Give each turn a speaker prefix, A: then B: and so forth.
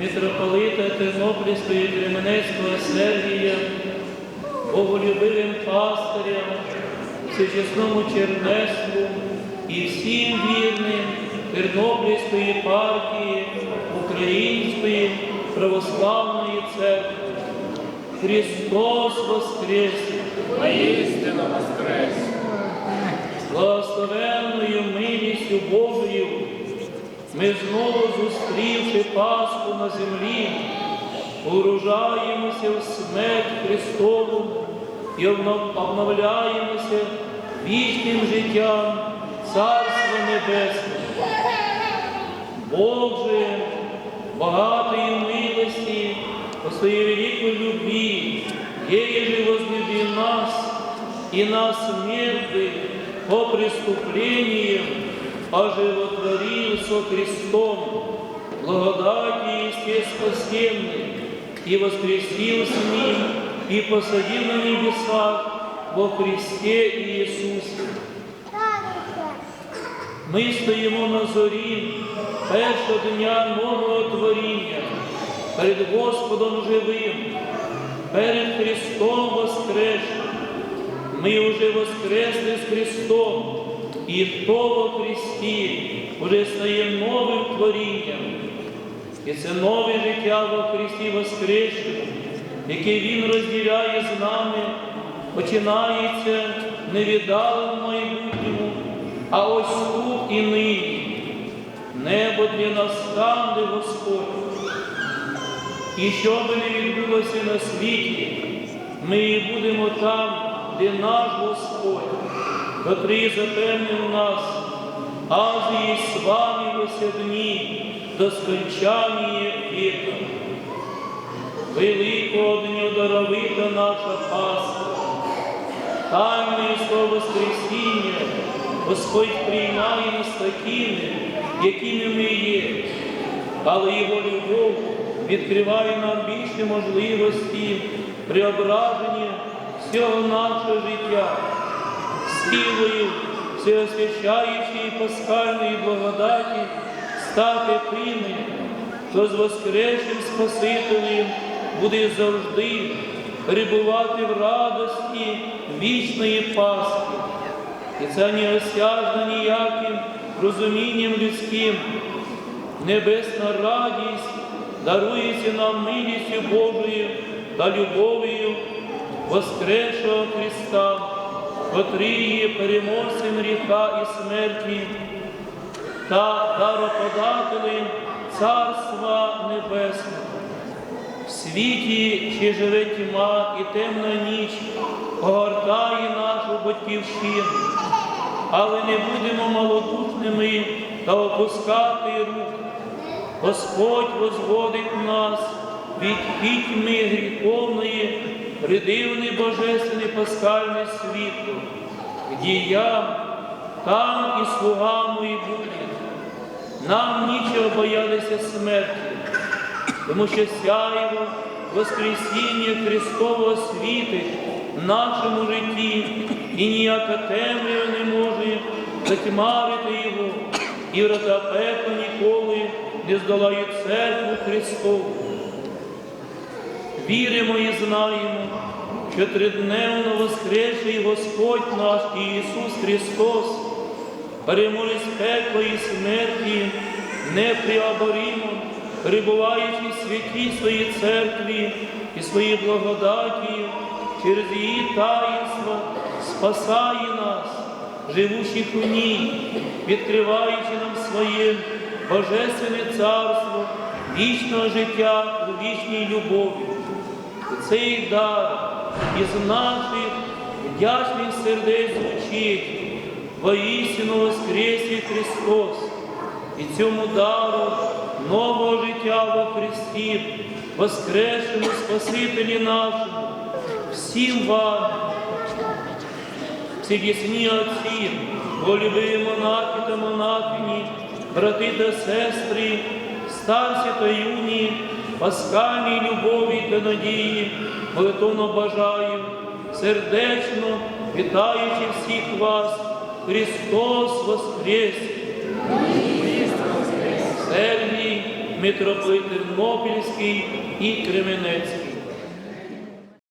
A: митрополита Тернопільського і Кременецького Сергія, боголюбивим пастирям, всечесному чернецтву і всім вірним Тернопільської єпархії Української православної церкви. Христос Воскрес!
B: Воістину воскрес!
A: Благословенною милістю Божою ми знову зустрівши Пасху на землі, погружаємося в смерть Христову і обновляємося вічним життям Царства Небесного. Бог же, багатої милості, по своей великой любви, еже возлюбил нас и нас мертвых по преступлениям оживотворил со Христом, благодати есте спасенный, и воскресил с Ним, и посадил на небесах во Христе Иисусе. Ми стоїмо на зорі першого дня нового творіння перед Господом живим, перед Христом воскресшим. Ми вже воскресли з Христом, і хто во Христі вже стає новим творінням. І це нове життя во Христі Воскресшому, яке Він розділяє з нами, починається невіддаленому майбутньому, а ось тут і нині. Небо для нас там, де Господь. І що би не відбулося на світі, ми і будемо там, де наш Господь, котрий запевнив нас, аз і з вами в дні до скончання віка. Великого дню даровита наша Пасха, тайне слово Воскресіння Господь приймає нас такими, якими ми є, але Його любов відкриває нам більше можливості преображення всього нашого життя, силою всеосвящаючої пасхальної благодаті стати тими, хто з воскресшим Спасителем буде завжди перебувати в радості вічної Пасхи. І це не осяжно ніяким розумінням людським. Небесна радість дарується нам милістю Божою та любов'ю Воскресшого Христа, котрий є переможцем гріха і смерті та дароподателем Царства Небесного. В світі ще живе тьма і темна ніч огортає нашу батьківщину, але не будемо малодушними та опускати рук. Господь возводить нас від пітьми гріховної, придивне божественне паскальне світло, де я, там і слуга мої будуть. Нам нічого боятися смерті, тому що сяйво Воскресіння Христового світить в нашому житті, і ніяка темрява не може затьмарити його, і врата пекла ніколи не здолають церкву Христову. Віримо і знаємо, що тридневно воскресший Господь наш Ісус Христос, переможець пекла і смерті, неприоборимо, перебуваючи в святій своїй церкві і своїй благодаті, через її таїнство спасає нас, живучих у ній, відкриваючи нам своє Божественне царство вічного життя у вічній любові. Цей дар із наших вдячних сердець звучить воістину воскресє Христос. І цьому дару нового життя во Христі, воскресшому Спасителі нашому, всім вам, всі отці, голюбі монахи та монахині, брати та сестри, старці та юні, паскальній любові та надії, молитовно бажаю, сердечно вітаючи всіх вас, Христос Воскрес! Сергій митрополит Тернопільський і Кременецький.